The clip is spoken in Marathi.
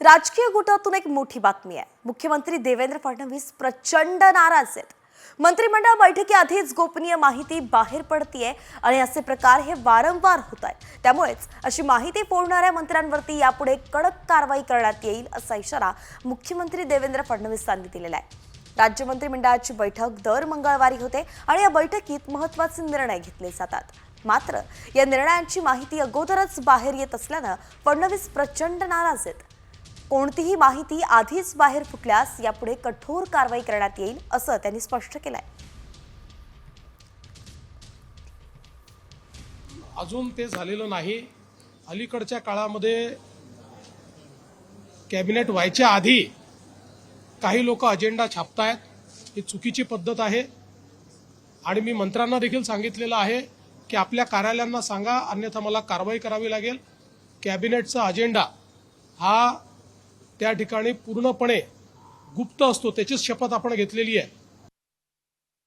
राजकीय गुटातून एक मोठी बातमी आहे. मुख्यमंत्री देवेंद्र फडणवीस प्रचंड नाराज आहेत. मंत्रिमंडळ बैठकीआधीच गोपनीय माहिती बाहेर पडतीये आणि असे प्रकार हे वारंवार होत आहेत त्यामुळेच अशी माहिती फोडणाऱ्या मंत्र्यांवरती यापुढे कडक कारवाई करण्यात येईल असा इशारा मुख्यमंत्री देवेंद्र फडणवीसांनी दिलेला आहे. राज्य मंत्रिमंडळाची बैठक दर मंगळवारी होते आणि या बैठकीत महत्त्वाचे निर्णय घेतले जातात. मात्र या निर्णयांची माहिती अगोदरच बाहेर येत असल्यानं फडणवीस प्रचंड नाराज आहेत. कोणतीही माहिती आधीच बाहेर फुटल्यास यापुढे कठोर कारवाई करण्यात येईल असं त्यांनी स्पष्ट केलंय. अजून ते झालेलं नाही. अलीकडच्या काळामध्ये कॅबिनेट व्हायच्या आधी काही लोक अजेंडा छापतायत. ही चुकीची पद्धत आहे. आणि मी मंत्र्यांना देखील सांगितलेलं आहे की आपल्या कार्यालयांना सांगा अन्यथा मला कारवाई करावी लागेल. कॅबिनेटचा अजेंडा हा त्या ठिकाणी पूर्णपणे गुप्त असतो त्याचीच शपथ आपण घेतलेली आहे.